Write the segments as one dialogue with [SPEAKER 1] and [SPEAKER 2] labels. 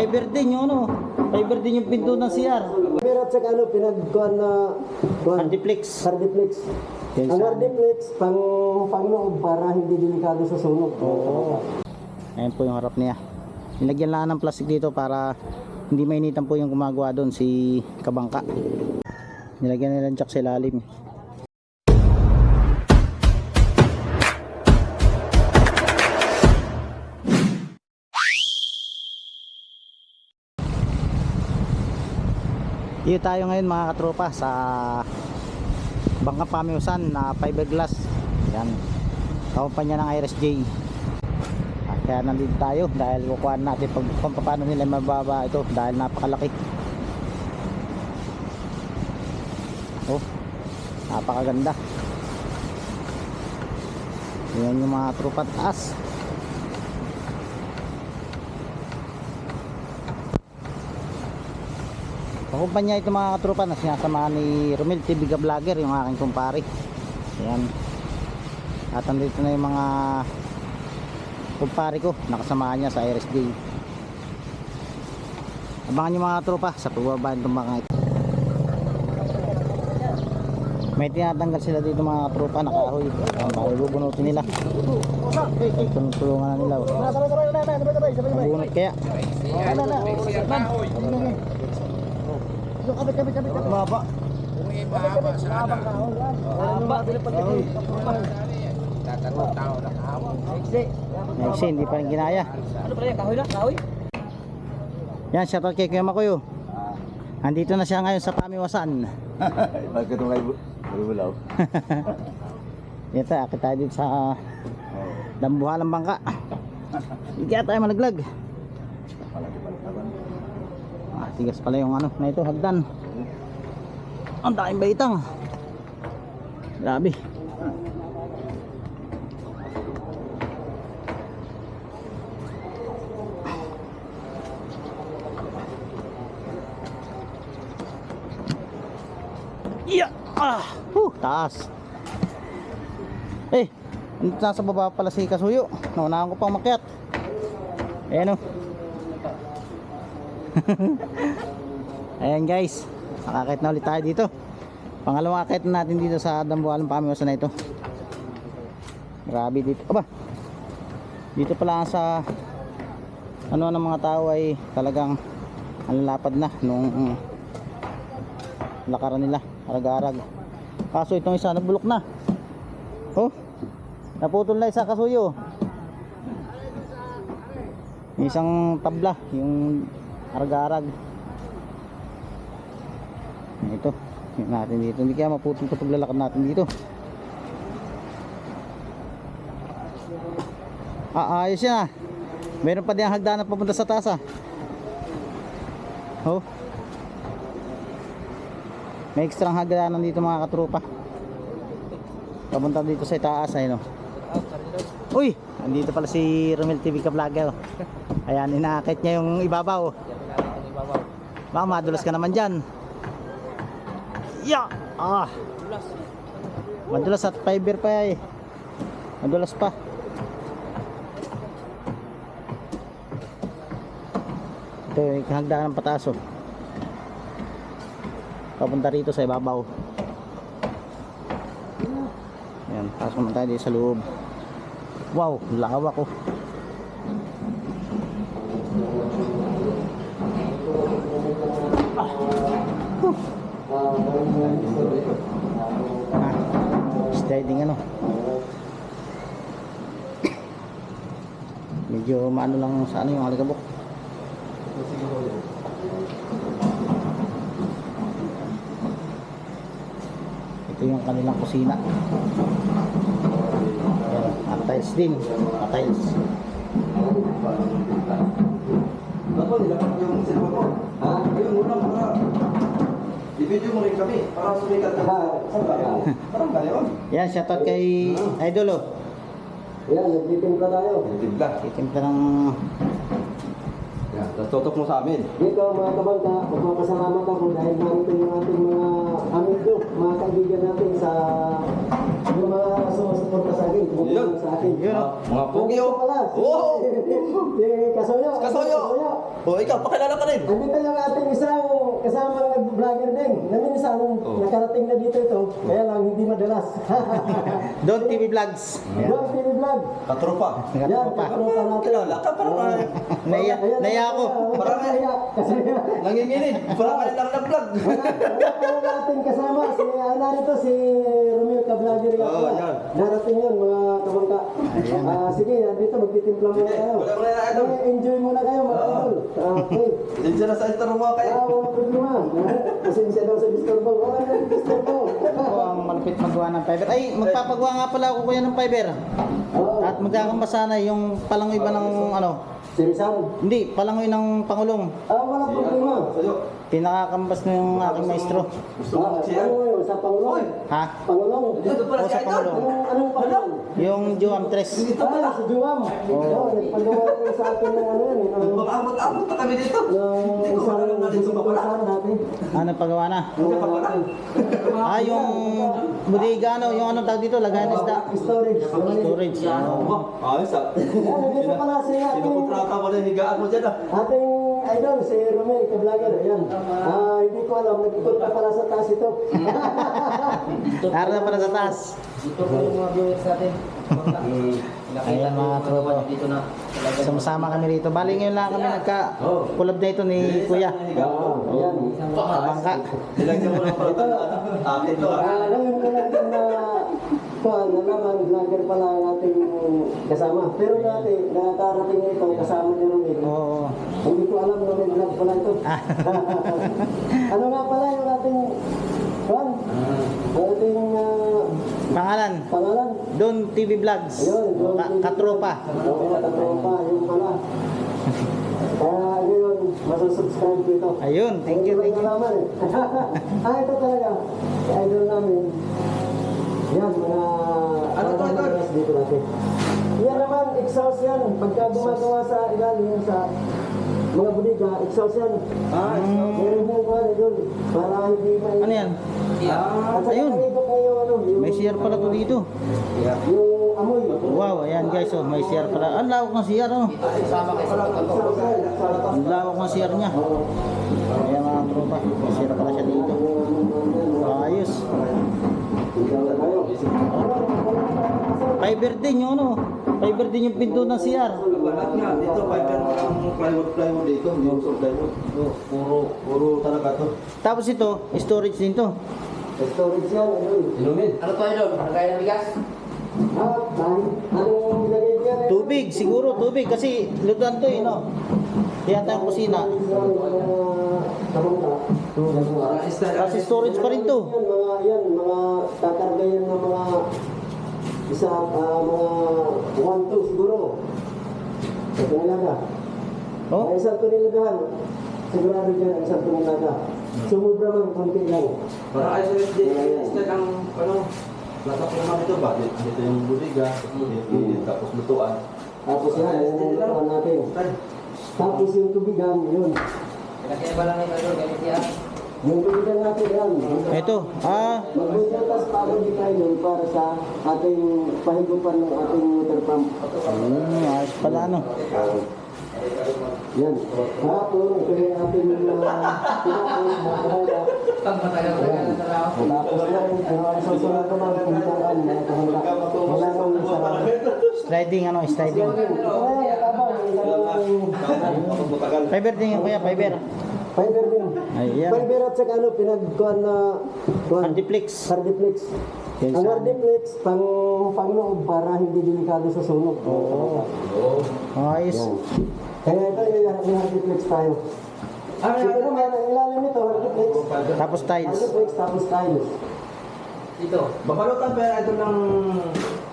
[SPEAKER 1] Fiber din yung ano. Fiber din yung pinto ng CR.
[SPEAKER 2] Meron at saka ano, pinagkuhan na kuhan,
[SPEAKER 1] Hardiplex.
[SPEAKER 2] hardiplex.
[SPEAKER 1] Yan
[SPEAKER 2] Ang hardiplex, pang pangloob para hindi delikado sa sunog.
[SPEAKER 1] Oo. Ayan po yung harap niya. Nilagyan lang ng plastic dito para hindi mainitan po yung gumagawa doon si Kabangka. Nilagyan nila ng jack sa ilalim. Dito tayo ngayon mga katropa sa Bangka Pamiusan na fiberglass. Yan. Kampanya ng IRSJ. Ah, Kaya nandito tayo dahil kukuha natin pag, kung paano nila mababa ito dahil napakalaki. Oh, napakaganda. Yan yung mga trupa taas. Kumpanya ito mga katropa na sinasamahan ni Romel TV Vlogger yung aking kumpare. Ayan. At andito na yung mga kumpare ko nakasamahan niya sa RSJ. Abangan nyo mga tropa sa pagbaba ng mga ito. May tinatanggal sila dito mga tropa nakahoy. Ang bahay bubunutin nila. Tulungan na nila. oh. Bunot kaya.
[SPEAKER 2] Maba.
[SPEAKER 1] Next hindi pa rin ginaya.
[SPEAKER 2] Ano pala yan? Kahoy lang? Kahoy?
[SPEAKER 1] Yan, shoutout kay Kuya Makoyo. Andito na siya ngayon sa Pamiwasan.
[SPEAKER 3] Bakit ito may bulbulaw?
[SPEAKER 1] Yan tayo, akit tayo dito sa Dambuhalang Bangka. Hindi kaya tayo malaglag. Ah, tigas pala yung ano na ito, hagdan. Ang daming baitang. Grabe. Yeah! Ah! Huh, taas. Eh, nasa baba pala si Kasuyo. Naunahan ko pang makyat. Ayan o. Ayan guys. Nakakit na ulit tayo dito. Pangalawang akit na natin dito sa Dambuhalang Pamiwasan na ito. Grabe dito. Aba. Dito pala sa ano ng mga tao ay talagang ang lalapad na nung mm, lakaran nila. Arag-arag. Kaso itong isa nabulok na. Oh. Naputol na isa kasuyo. Isang tabla, yung arag-arag. Ito, natin dito. Hindi kaya maputol ito paglalakad natin dito. Ah, ayos yan ah. Meron pa din ang hagdanan papunta sa taas ah. Oh. May extra hagdanan dito mga katropa. Papunta dito sa itaas ay no. Uy, andito pala si Romel TV ka vlogger. oh. Ayan, inaakit niya yung ibabaw. Baka madulas ka naman dyan. Ya! Ah! Madulas at fiber pa eh. Madulas pa. Ito yung hagdanan pataas oh. Papunta rito sa ibabaw. Ayan, pasok naman tayo sa loob. Wow, lawak oh. Sliding ano. Medyo maano lang sa ano yung alikabok. Ito yung kanilang kusina. At tiles din. At tiles.
[SPEAKER 3] Ako, nilakad ko yung cinema I-video mo rin kami para sumikat ka. Saan ba yun? Parang ba yun?
[SPEAKER 1] Yan, shoutout kay Idol oh.
[SPEAKER 2] Yan, nagtitimpla tayo.
[SPEAKER 3] Tibla.
[SPEAKER 1] Itimpla ng
[SPEAKER 3] Yan, tapos tutok mo sa amin.
[SPEAKER 2] Dito mga kabangka, magpapasalamat ako dahil narito yung ating mga amigo, mga kaibigan natin sa yung mga sumusuporta sa akin,
[SPEAKER 3] Yun.
[SPEAKER 2] sa akin.
[SPEAKER 1] Yun, oh.
[SPEAKER 3] Mga
[SPEAKER 2] Ito
[SPEAKER 3] oh.
[SPEAKER 2] si, Kasoyo.
[SPEAKER 3] Kasoyo! O, ikaw, pakilala ka rin.
[SPEAKER 2] Andito yung ating isang kasamang nag-vlogger din. Na minsan, nakarating na dito ito. Kaya lang, hindi madalas.
[SPEAKER 1] Don TV Vlogs.
[SPEAKER 2] Doon, TV Vlog.
[SPEAKER 3] Katropa.
[SPEAKER 2] Yan, katropa natin.
[SPEAKER 3] Kilala ka, parang uh,
[SPEAKER 1] Naiya, naiya ako.
[SPEAKER 2] Parang naiya. Kasi
[SPEAKER 3] nanginginig. Parang kayo lang nag-vlog.
[SPEAKER 2] wala ating kasama. Si, ah, narito si Romeo
[SPEAKER 3] Oo,
[SPEAKER 2] pala.
[SPEAKER 3] yan.
[SPEAKER 2] Darating yun, mga kabangka. Ah, sige, dito magtitimpla muna kayo.
[SPEAKER 3] wala idol.
[SPEAKER 2] Eh, Enjoy muna kayo, mga idol. Okay.
[SPEAKER 3] Dinsya na sa interwa kayo.
[SPEAKER 2] Ah, walang problema. Pasensya daw sa disturbo. Wala nang disturbo.
[SPEAKER 1] Ako ang malapit magawa ng fiber. Ay, magpapagawa nga pala ako kuya ng fiber.
[SPEAKER 2] Oo.
[SPEAKER 1] At magkakambasa na yung palangoy ba ng ano?
[SPEAKER 2] Si Rizal.
[SPEAKER 1] Hindi, palangoy ng Pangulong.
[SPEAKER 2] Ah, walang problema.
[SPEAKER 3] Sa'yo.
[SPEAKER 1] Pinakakambas na yung aking maestro.
[SPEAKER 3] Gusto mo
[SPEAKER 2] Ah,
[SPEAKER 3] mag-share?
[SPEAKER 2] ano yun? Sa Pangulong?
[SPEAKER 1] Ha?
[SPEAKER 2] Pangulong?
[SPEAKER 3] Dito pala
[SPEAKER 1] O,
[SPEAKER 3] si
[SPEAKER 1] sa
[SPEAKER 3] Idol.
[SPEAKER 1] Pangulong.
[SPEAKER 2] Anong, anong Pangulong?
[SPEAKER 1] Yung Juam Tres.
[SPEAKER 3] Dito pala.
[SPEAKER 2] Ah, si Juwam. Oo, nagpagawa ko sa akin ng ano yun. eh, ng-
[SPEAKER 3] Mag-abot-abot pa kami dito.
[SPEAKER 2] ng
[SPEAKER 3] Hindi ko
[SPEAKER 2] isang
[SPEAKER 3] alam na dito pa pala.
[SPEAKER 2] Isang natin.
[SPEAKER 1] Ano pagawa na? Ah, yung budiga ano, yung ano tawag dito, lagayan ng isda.
[SPEAKER 2] Storage.
[SPEAKER 1] Storage. ano.
[SPEAKER 3] Ayos ah.
[SPEAKER 2] Yan, nandito pala si ating,
[SPEAKER 3] Sinukontrata mo na yung higaan mo dyan ah.
[SPEAKER 2] ating idol, si Romel, ka-vlogger. Ayan. Ah, hindi ko alam, nag-ikot pa pala sa taas ito.
[SPEAKER 1] Naroon na pala sa taas.
[SPEAKER 4] Ito po yung mga viewers natin.
[SPEAKER 1] Ayan mga tropa.
[SPEAKER 4] Na. Talaga.
[SPEAKER 1] Sumasama kami rito. Bali ngayon lang kami nagka-pulab na ito ni Kuya.
[SPEAKER 2] Ayan.
[SPEAKER 1] Kabangka.
[SPEAKER 3] Nilagyan mo lang pala ito. Atin to ah.
[SPEAKER 2] Ah, ngayon ko lang din na kuhan, nalaman, vlogger pala ang ating kasama. Pero dati, nakakarating ito, kasama ni Romel.
[SPEAKER 1] Oo.
[SPEAKER 2] Hindi ko alam na may vlog pala ito.
[SPEAKER 1] Ah.
[SPEAKER 2] ano nga pala yung ating kuhan? Ang ating ah,
[SPEAKER 1] Pangalan,
[SPEAKER 2] pangalan?
[SPEAKER 1] Don TV Vlogs.
[SPEAKER 2] Ayun, Don
[SPEAKER 1] Ka- katropa.
[SPEAKER 2] Oo, katropa, yun pala. Kaya ngayon, masusubscribe ko ito.
[SPEAKER 1] Ayun, thank you, thank you.
[SPEAKER 2] Nalaman eh. ah, ito talaga. Idol namin. Yan, mga...
[SPEAKER 3] Ano to,
[SPEAKER 2] oras dito natin. Yan naman, exhaust yan. Pagka gumagawa sa ilalim sa mga budiga, exhaust yan.
[SPEAKER 3] Ah,
[SPEAKER 2] Meron mo ba idol? Para hindi may...
[SPEAKER 1] Ano yan?
[SPEAKER 2] At saka
[SPEAKER 1] Ayun. May CR pala to dito.
[SPEAKER 2] Yung amoy.
[SPEAKER 1] Wow, ayan guys, oh, may CR pala. Ang lawak ng CR, oh. Ang lawak ng CR niya. Ayan mga tropa, may CR pala siya dito. Ayos. Fiber din yung ano. Fiber din yung pinto ng CR.
[SPEAKER 3] Lahat nga, dito fiber walang plywood plywood dito, usok plywood. Puro, puro talaga to.
[SPEAKER 1] Tapos ito, storage din to.
[SPEAKER 2] Storage yan, idol.
[SPEAKER 3] Inumin.
[SPEAKER 4] Ano to idol? Kagaya ng bigas?
[SPEAKER 2] Ah, anong nilagay niya?
[SPEAKER 1] Tubig, siguro tubig. Kasi lutuan to eh, no? Kaya tayong kusina. Kasi storage pa rin to.
[SPEAKER 2] Mga, yan, mga kakarga yan ng mga isa, ah, mga 1-2 siguro. Sa tunilaga.
[SPEAKER 1] Oh,
[SPEAKER 2] Ang isang tunilagahan, sigurado dyan ang isang tunilaga. Sumubra man, konti lang.
[SPEAKER 3] Parang ISD style ang ano, plataforma nito ba? Dito, yung budiga, dito, tapos lutuan.
[SPEAKER 2] Tapos yan, yung lutuan natin. Tapos yung tubigan, yun.
[SPEAKER 4] Kaya ba lang yung idol? Ganit yan.
[SPEAKER 2] Yung tubigan natin yan.
[SPEAKER 1] ito. Ah,
[SPEAKER 2] Magbubutas pa ako di tayo para sa ating pahigupan ng ating water pump.
[SPEAKER 1] hmm, ayos pala ano.
[SPEAKER 2] Yan. Tapos, ito yung ating mga pinakain.
[SPEAKER 4] Pag matagal-tagal na trabaho.
[SPEAKER 2] Tapos yan, ano ang susunod naman pintaan na kahanda. Wala nang sarap.
[SPEAKER 1] Sliding ano, sliding.
[SPEAKER 2] Ay.
[SPEAKER 1] Fiber din yung kuya, fiber.
[SPEAKER 2] Fiber din.
[SPEAKER 1] Ayan.
[SPEAKER 2] Fiber at saka ano, pinagkuhan na.
[SPEAKER 1] Hardiplex.
[SPEAKER 2] Hardiplex. Ang hardiplex, pang pangloob para hindi delikado sa sunog. Oo.
[SPEAKER 1] Ayos.
[SPEAKER 2] Yan. Kaya ito, may hardiplex tayo.
[SPEAKER 3] Ah, may
[SPEAKER 2] Siguro may ang ilalim nito, hardiplex.
[SPEAKER 1] Tapos tiles.
[SPEAKER 2] Hardiplex tapos tiles.
[SPEAKER 4] Dito.
[SPEAKER 3] Babalutan pa ito ng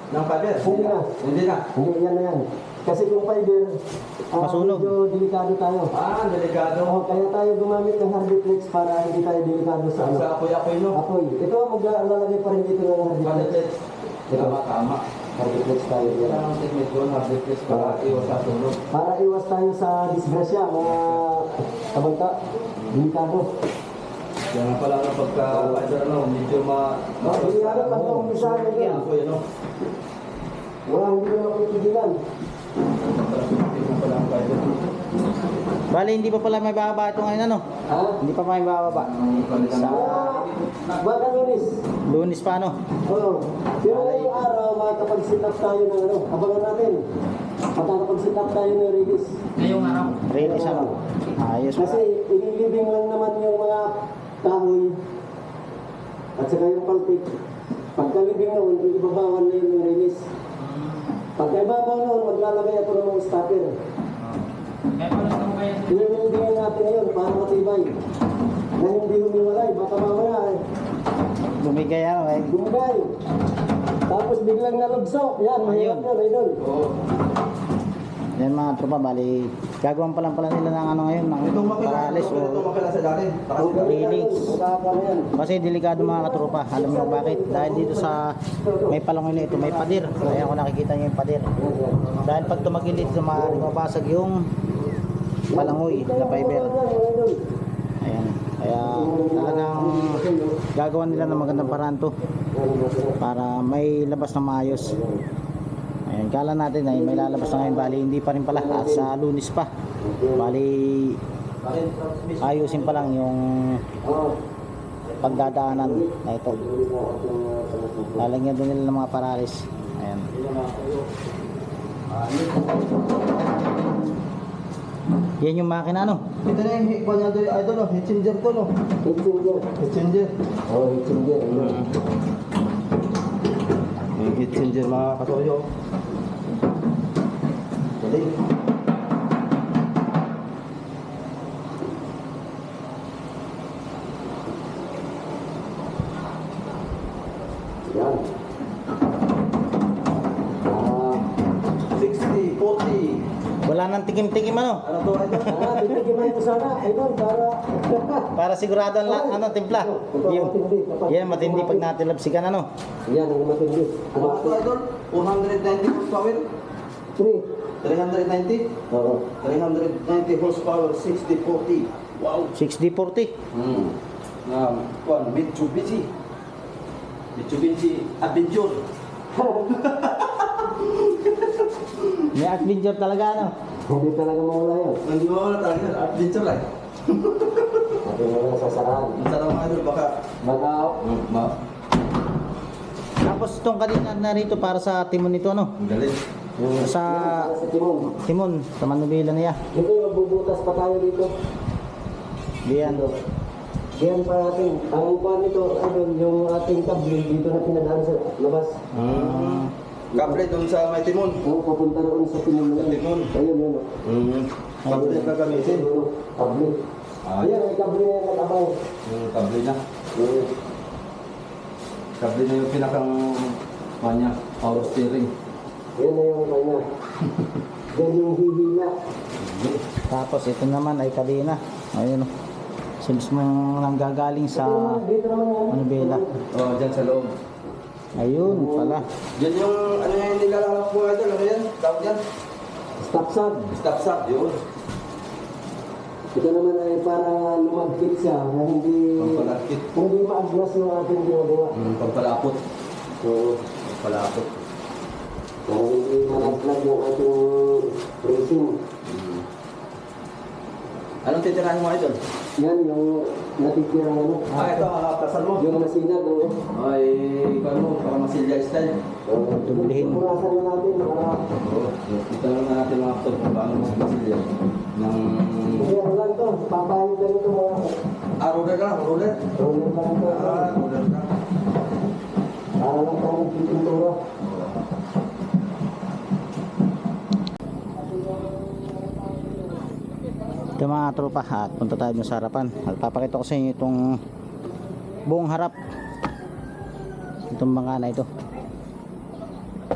[SPEAKER 3] ng fiber?
[SPEAKER 2] Hindi na.
[SPEAKER 3] Hindi na.
[SPEAKER 2] Hindi, yan na yan. Kasi kung fiber, ah,
[SPEAKER 1] Masunog.
[SPEAKER 2] medyo delikado tayo.
[SPEAKER 3] Ah, delikado.
[SPEAKER 2] Oh, kaya tayo gumamit ng hardiplex para hindi tayo delikado sa ano.
[SPEAKER 3] Sa apoy-apoy no?
[SPEAKER 2] Apoy. Ito, maglalagay pa rin dito ng hardiplex.
[SPEAKER 3] Hardiplex. Tama, tama.
[SPEAKER 2] Hardiplex tayo.
[SPEAKER 3] Yan
[SPEAKER 2] Yan.
[SPEAKER 3] ang technique doon, hardiplex para iwas sa sunog.
[SPEAKER 2] Para iwas tayo sa disgrasya, mga kabangka. Delikado.
[SPEAKER 3] Nga pala ano, pagka fiber ano, medyo ma...
[SPEAKER 2] Oh, nga lang, pagka umpisahan na
[SPEAKER 3] ano?
[SPEAKER 2] Wala, hindi ko makikigilan.
[SPEAKER 3] Parang mo pala ang
[SPEAKER 1] Bali, hindi pa pala may bababa ito ngayon ano?
[SPEAKER 2] Ha?
[SPEAKER 1] Hindi pa may bababa. Sa
[SPEAKER 2] Baka lunis.
[SPEAKER 1] lunis pa ano?
[SPEAKER 2] Oo. Pero ngayong araw, makakapag-sit up tayo ng ano, abangan natin. Makakapag-sit up tayo ng release.
[SPEAKER 4] Ngayong araw.
[SPEAKER 1] Ready siya no? Ayos pa.
[SPEAKER 2] Kasi ililibing lang naman yung mga kahoy at saka yung palpit. Pagkalibing noon, ibabawan na yun yung release. Pagka ibabaw noon, maglalagay ako ng mga stopper.
[SPEAKER 4] Kaya pala sa mga yan.
[SPEAKER 2] Ililibingin natin ngayon para matibay. Na hindi humiwalay, baka mamaya eh,
[SPEAKER 1] Bumigay ano eh.
[SPEAKER 2] gumagay. Tapos biglang nalugso. Yan, mahirap yun, idol.
[SPEAKER 3] Oo.
[SPEAKER 1] Yan mga tropa, bali, gagawan pa lang pala nila ng ano ngayon, ng paralis o
[SPEAKER 2] yan.
[SPEAKER 1] kasi delikado mga katropa. Alam niyo bakit? Dahil dito sa may palongoy na ito, may pader. Kaya ako nakikita niyo yung
[SPEAKER 2] yan.
[SPEAKER 1] Dahil pag tumagilid, maaaring mabasag yung palangoy na fiber. Ayan. Kaya talagang gagawan nila ng magandang paraan to para may labas na maayos. Ayan, kala natin ay may lalabas na ngayon. Bali, hindi pa rin pala. At sa lunis pa. Bali, ayusin pa lang yung pagdadaanan na ito. Lalagyan din nila ng mga paralis. Ayan. Yan yung makina no?
[SPEAKER 3] Ito na yung hikwa niya doon, idol, no? Heat changer to, no?
[SPEAKER 2] Hitchinger.
[SPEAKER 3] Heat changer.
[SPEAKER 2] Oh, hitchinger.
[SPEAKER 3] Yung heat changer, mga katoyo. Galing.
[SPEAKER 1] Tikim-tikim ano?
[SPEAKER 3] Ano to, idol?
[SPEAKER 2] ah, bibigyan mo sana, idol, para...
[SPEAKER 1] Para sigurado ang la- ano, timpla. Yung, yan, matindi pag natilapsikan ano.
[SPEAKER 2] Yan, ang matindi.
[SPEAKER 3] Ano to, idol? 490 horsepower?
[SPEAKER 2] 3.
[SPEAKER 3] 390?
[SPEAKER 2] Oo.
[SPEAKER 3] 390 horsepower, 60, 40. Wow!
[SPEAKER 1] 60-40.
[SPEAKER 3] Hmm. Na, kuan, Mitsubishi. Mitsubishi Adventure.
[SPEAKER 1] May adventure talaga ano.
[SPEAKER 2] Hindi talaga mawala yun.
[SPEAKER 3] Hindi mo wala talaga, adventure lang.
[SPEAKER 2] Hindi mo lang sasaraan.
[SPEAKER 3] Ang sarap mga idol, baka...
[SPEAKER 2] Baka,
[SPEAKER 3] Hmm, ma...
[SPEAKER 1] Tapos itong kanina narito para sa timon nito ano.
[SPEAKER 3] Ang galing.
[SPEAKER 1] Sa
[SPEAKER 2] yan, para sa timon.
[SPEAKER 1] timon, sa manubila niya.
[SPEAKER 2] Dito, magbubutas pa tayo dito.
[SPEAKER 1] Diyan.
[SPEAKER 2] Diyan pa natin. Ang upan nito, idol, yung ating kable dito na pinadaan sa labas.
[SPEAKER 1] Ah,
[SPEAKER 3] Kable doon sa may timon.
[SPEAKER 2] Oo, papunta roon sa timon na
[SPEAKER 3] Sa timon.
[SPEAKER 2] Ayun, yun.
[SPEAKER 3] Hmm. Kable na.
[SPEAKER 2] Ayun, oh, Kable.
[SPEAKER 3] Ah.
[SPEAKER 2] Ayan, may kable na yung nakabay.
[SPEAKER 3] Yung kable na.
[SPEAKER 2] Ayun.
[SPEAKER 3] Kable na yung pinakang... Kanya, power steering.
[SPEAKER 2] Yan na yung kanya. Yan yung hihila.
[SPEAKER 1] Tapos ito naman ay kadena. Ayun oh. Since mong nanggagaling sa
[SPEAKER 2] yan.
[SPEAKER 1] manubila.
[SPEAKER 3] Oh, dyan sa loob.
[SPEAKER 1] Ayun pala.
[SPEAKER 3] Yan yung ano yung nilalawak mo idol, ano yan? Tawag yan?
[SPEAKER 2] Stop sign.
[SPEAKER 3] Stop stop, yun.
[SPEAKER 2] Ito naman ay para lumagkit siya na hindi
[SPEAKER 3] Pampalakit.
[SPEAKER 2] hindi maaglas yung ating ginagawa.
[SPEAKER 3] Hmm, pampalapot.
[SPEAKER 2] Oo.
[SPEAKER 3] Pampalapot.
[SPEAKER 2] Para hindi malaglag yung ating racing.
[SPEAKER 3] Anong titirahin mo idol?
[SPEAKER 2] Yan yung natitira ano.
[SPEAKER 3] Ah, ito, kakakasan mo.
[SPEAKER 2] Yung masinag, oo.
[SPEAKER 3] Ay, kano mo, para masilya style.
[SPEAKER 2] Oo.
[SPEAKER 1] Dublihin.
[SPEAKER 2] Purasan na natin para
[SPEAKER 3] Oo. Kita lang na natin mga kapatid kung paano mas masilya. Ng...
[SPEAKER 2] hindi ano lang to. Papayag lang ito mga
[SPEAKER 3] Ah, roller ka, roller.
[SPEAKER 2] roller lang ito.
[SPEAKER 3] Ah, roller ka.
[SPEAKER 2] Para lang tayo pintura.
[SPEAKER 1] Ito mga tropa at punta tayo dun sa harapan. At papakita ko sa inyo itong buong harap. Itong mga na ito.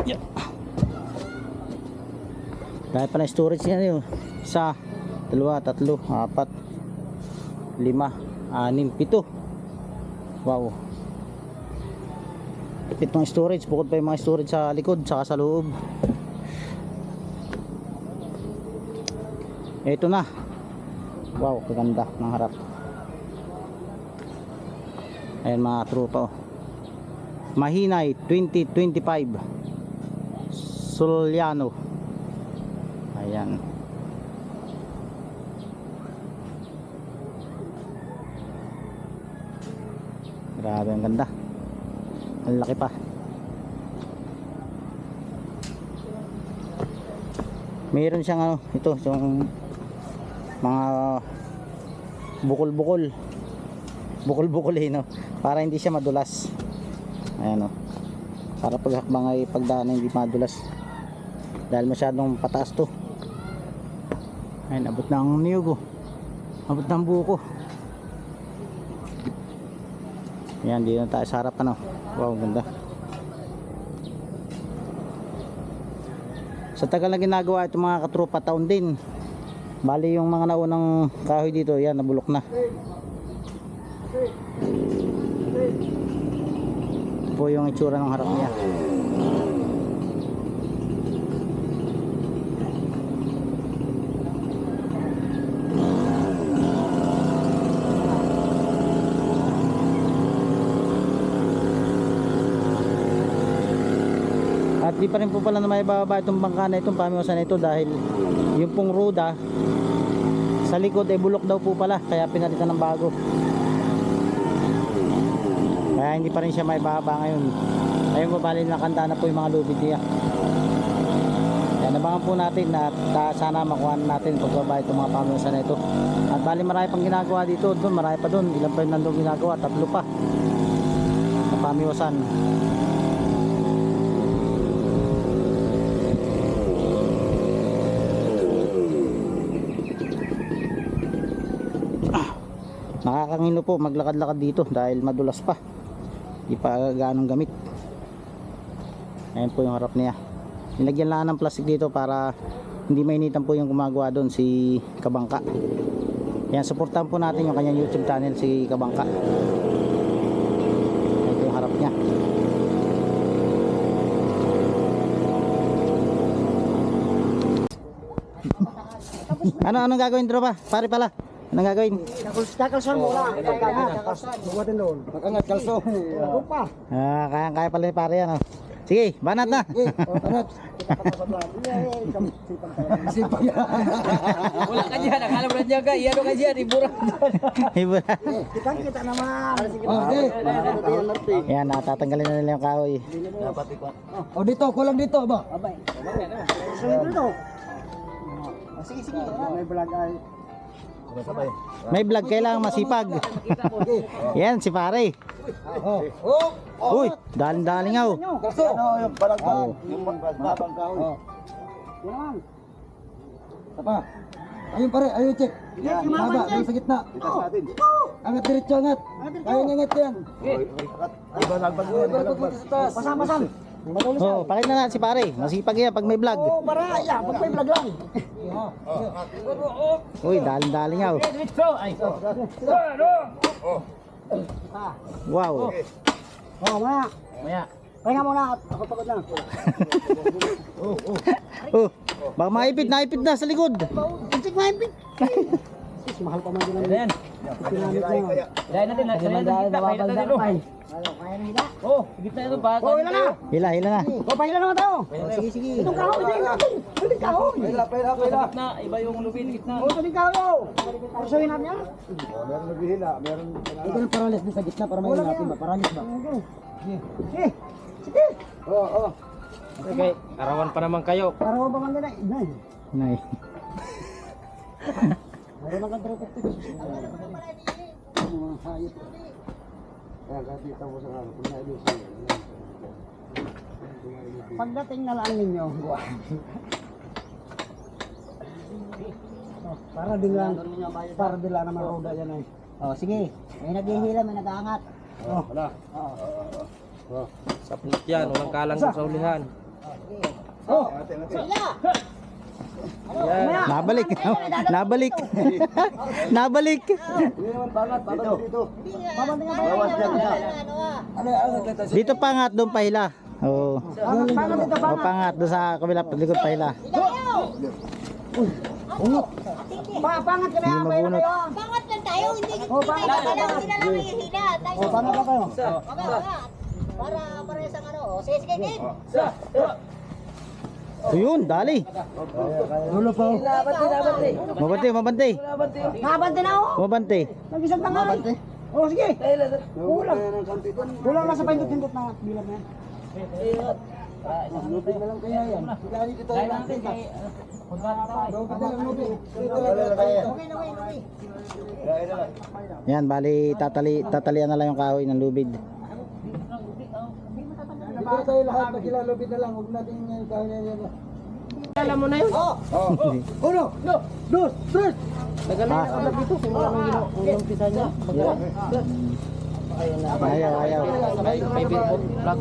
[SPEAKER 1] Yeah. Dahil pala storage yan yun. Isa, dalawa, tatlo, apat, lima, anim, pito. Wow. Itong storage, bukod pa yung mga storage sa likod, saka sa loob. Ito na wow kaganda ng harap ayan mga trupa. Mahinay 2025 Suliano ayan. Grabe ang ganda. Ang laki pa. Mayroon siyang ano ito yung mga bukol-bukol. Bukol-bukol eh, no? Para hindi siya madulas. Ayan, no? Para paghakbang ay pagdaan hindi madulas. Dahil masyadong pataas to. Ayun, abot na ang niyog, oh. Abot ng buko. Yan, dito na tayo sa harap ano. Wow, ganda. Sa tagal na ginagawa itong mga katropa taon din. Bali yung mga naunang kahoy dito, yan, nabulok na. Po yung itsura ng harap niya. Di pa rin po pala na may bababa itong bangka na itong pamiwasan na ito dahil yung pong ruda sa likod ay bulok daw po pala kaya pinalitan ng bago. Kaya hindi pa rin siya may bababa ngayon. Ayun po bali nakanda na po yung mga lubid niya. Yan abangan po natin na ta- sana makuha natin pagbaba itong mga pamiwasan na ito. At bali marami pang ginagawa dito, doon marami pa doon. Ilan pa yung nandun ginagawa? Tatlo pa. Sa pamiwasan. Nakakangino po maglakad-lakad dito dahil madulas pa. Di pa ganong gamit. Ayan po yung harap niya. Nilagyan lang ng plastic dito para hindi mainitan po yung gumagawa doon si Kabangka. Yan supportan po natin yung kanyang youtube channel si Kabangka. Po yung harap niya. Ano anong gagawin tropa? Pare pala anong gagawin
[SPEAKER 5] Kakalsan mo lang. Kakalsan. Makangat kalso. Ako pa.
[SPEAKER 1] Ah, kaya kaya pala ni pare yan. oh. Sige, banat na.
[SPEAKER 5] Banat. Sipag yan.
[SPEAKER 4] Wala ka dyan, akala mo na dyan ka, iyan ka dyan, ibura.
[SPEAKER 1] Ibura.
[SPEAKER 5] Kita kita naman. Okay.
[SPEAKER 1] Yan, natatanggalin na nila yung kahoy.
[SPEAKER 5] O dito, kulang dito ba? Abay. Sige dito. Sige, sige. May vlog ay.
[SPEAKER 1] May vlog, kailangan masipag. Yan, si pare.
[SPEAKER 5] Oh. Oh.
[SPEAKER 1] Uy, daling-daling aw.
[SPEAKER 5] Ano yung balagbag, yung babang kahoy. Yan naman. Tapa. Ayun pare, ayun check. Haba, doon sa gitna. Angat diretso, angat. Kaya angat yan. Balagbag mo, balagbag. Pasam, pasam. Matulis
[SPEAKER 1] Oh, pakita na natin si pare. Masipag yan pag may vlog.
[SPEAKER 5] Oh, para, ya, pag may vlog lang.
[SPEAKER 1] Uy, daling-daling aw.
[SPEAKER 4] Ay,
[SPEAKER 1] Wow.
[SPEAKER 5] Oh, maya.
[SPEAKER 4] maya.
[SPEAKER 5] Pahinga muna, ako pagod na.
[SPEAKER 1] Oh, baka maipit, naipit na sa likod.
[SPEAKER 5] Yung Sis, mahal pa man din
[SPEAKER 4] Ayan,
[SPEAKER 5] pinamit na yun.
[SPEAKER 4] dahil natin, dahil natin, natin.
[SPEAKER 5] Kaya na hila.
[SPEAKER 4] Oh, gitna ito ba?
[SPEAKER 5] Oh, hila na.
[SPEAKER 1] Hila, hila na.
[SPEAKER 5] Oh, pahila naman tayo. Sige, sige. Itong kahoy, ito natin. Ito yung kahoy.
[SPEAKER 3] Pila, pila,
[SPEAKER 4] Sa
[SPEAKER 3] pila.
[SPEAKER 4] gitna, iba yung lubid, gitna.
[SPEAKER 5] Oh, ito yung kahoy. Kursuhin natin yan.
[SPEAKER 3] Meron naghihila, meron
[SPEAKER 5] Ito yung paralis din sa gitna para may natin ba? Paralis ba? Sige. Sige.
[SPEAKER 3] Oo, oo.
[SPEAKER 4] Okay, arawan pa naman kayo.
[SPEAKER 5] Para ba man din ay? Nay.
[SPEAKER 1] Nay.
[SPEAKER 5] Meron lang kang tropa. Mga hayop.
[SPEAKER 3] Kaya kakita mo sa ano, naibig siya.
[SPEAKER 5] Pagdating na lang ninyo. Oh, para din lang, para din lang naman roda yan ay. Oh, sige. May naghihila, may nag-aangat. Oh,
[SPEAKER 3] Wala.
[SPEAKER 5] oh.
[SPEAKER 4] Sa pulit yan, walang kalang sa ulihan.
[SPEAKER 5] Oh,
[SPEAKER 4] Yan.
[SPEAKER 1] Nabalik. Nabalik. Nabalik.
[SPEAKER 3] Dito,
[SPEAKER 1] pangat, doon pa hila. Oo.
[SPEAKER 5] Pangat, pangat dito,
[SPEAKER 1] O
[SPEAKER 5] pangat.
[SPEAKER 1] pangat, doon sa kabila, likod pa hila.
[SPEAKER 5] Ungot. Pa, pangat ka na,
[SPEAKER 1] Hindi
[SPEAKER 5] pahila kayo.
[SPEAKER 6] Bangat lang tayo, hindi
[SPEAKER 5] Oh,
[SPEAKER 6] tayo
[SPEAKER 5] lang,
[SPEAKER 6] sila.
[SPEAKER 5] Oh, pangat kayo.
[SPEAKER 6] Para parehas ang ano. oh. Sige, sige, game.
[SPEAKER 1] So yun, dali.
[SPEAKER 5] Dulo pa.
[SPEAKER 1] Mabante, mabante.
[SPEAKER 5] Nabante na ako.
[SPEAKER 1] Mabante.
[SPEAKER 5] Nag-isang tanga. Oh, sige. Kulang. Kulang na sa pindot-pindot na bilang na yan. Lupin na lang kaya yan. Gani dito
[SPEAKER 4] Dahil natin.
[SPEAKER 1] Yan, bali tatali, tatalian na lang yung kahoy ng lubid.
[SPEAKER 5] Dito tayo lahat magkilalupit na lang. Huwag natin yung kaya na yan. Alam mo na yun? Oo. Uno, no, dos, tres. Nagaling
[SPEAKER 1] Ah.
[SPEAKER 5] ako na dito. Simula ng gino. Ang umpisa niya.
[SPEAKER 1] Ayaw, ayaw.
[SPEAKER 4] Fiberboat vlog.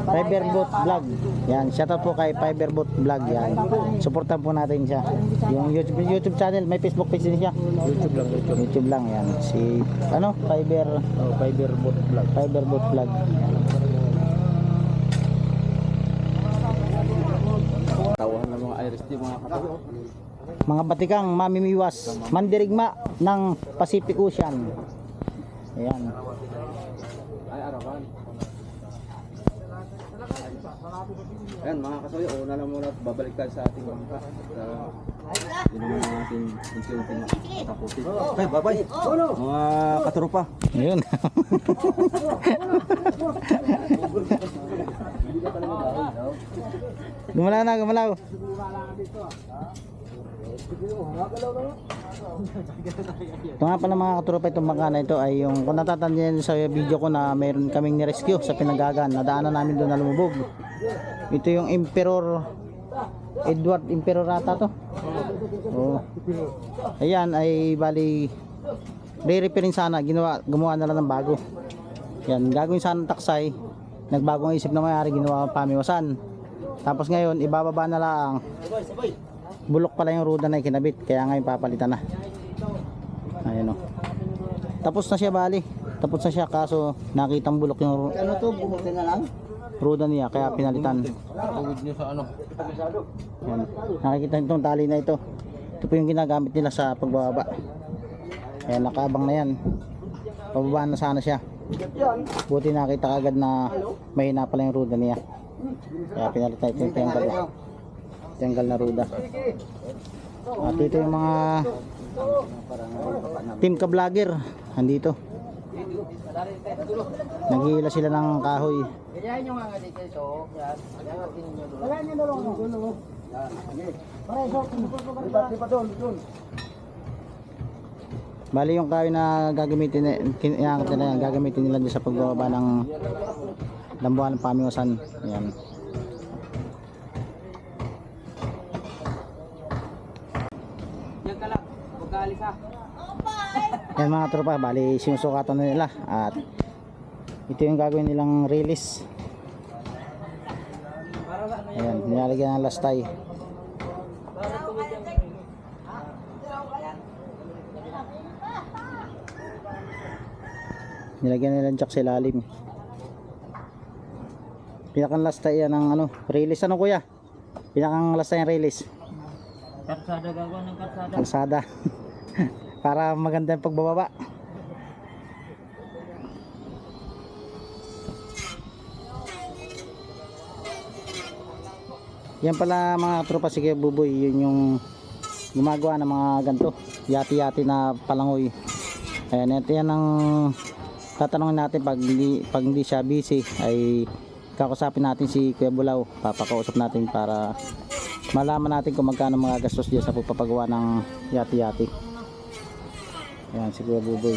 [SPEAKER 1] Fiberboat Vlog. Yan, shout out po kay Fiberboat Vlog yan. Suportahan po natin siya. Yung YouTube YouTube channel, may Facebook page din siya. YouTube lang, YouTube. YouTube lang yan. Si ano? Fiber oh, Fiberboat Vlog. Fiberboat Vlog.
[SPEAKER 3] Tawahan mga mga.
[SPEAKER 1] Mga batikang mamimiwas, mandirigma ng Pacific Ocean. Ayan.
[SPEAKER 3] Ay, arawan. Ayan mga kasoy, una lang muna at babalik tayo sa ating uh, yun naman ang ating unti-unti tapusin. Okay, bye-bye. Mga katurupa.
[SPEAKER 1] Ayun. gumalaw na, gumalaw. Ito nga pala mga katropa itong bangka na ito ay yung kung natatandaan nyo sa video ko na meron kaming ni-rescue sa Pinagagan. Nadaanan namin doon na lumubog. Ito yung Emperor Edward Emperor ata to. Oh. Ayan ay bali re-repairing sana ginawa gumawa na lang ng bago. Yan, gagawin sana taksay. Nagbagong isip na mayari ginawa pamiwasan. Tapos ngayon ibababa na lang. Bulok pala yung ruda na kinabit kaya ngayon papalitan na. Ayun o. Tapos na siya bali. Tapos na siya kaso nakitang bulok yung
[SPEAKER 5] Ano to? Bumutin na lang?
[SPEAKER 1] ruda niya kaya pinalitan.
[SPEAKER 3] Tawid niyo sa ano?
[SPEAKER 1] Yan. Nakikita nyo itong tali na ito. Ito po yung ginagamit nila sa pagbababa. Kaya nakaabang na yan. Pababaan na sana siya. Buti nakita kagad na mahina pala yung ruda niya. Kaya pinalitan ito yung tanggal. Tanggal na ruda. At ito yung mga team ka vlogger. Andito. Naghihila sila ng kahoy.
[SPEAKER 4] Ganyan yung mga dito. So, yan. Yan ang tinyo doon.
[SPEAKER 5] Wala niyo doon.
[SPEAKER 1] Bali yung kahoy na gagamitin ni- kin- iangat nila yan, gagamitin nila sa pagbababa ng lambuhan ng pamiwasan. Ayan.
[SPEAKER 4] Yan ka lang. Huwag ka alis ha.
[SPEAKER 1] Yan mga tropa, bali sinusukatan na nila at ito yung gagawin nilang release. Ayan, nilalagyan ng lastay. Nilagyan nila ng jack sa ilalim. Pinakang lastay yan ng ano, release. Ano kuya? Pinakang lastay yung release.
[SPEAKER 4] Karsada gawa ng karsada.
[SPEAKER 1] kalsada para maganda yung pagbababa. Yan pala mga tropa. Sige buboy. Yun yung gumagawa ng mga ganto yati yati na palangoy. Ayan ito yan ang tatanungin natin pag hindi, pag hindi siya busy ay kakusapin natin si Kuya Bulaw papakausap natin para malaman natin kung magkano mga gastos dyan sa pagpapagawa ng yati-yati. Ayan, si Kuya Buboy.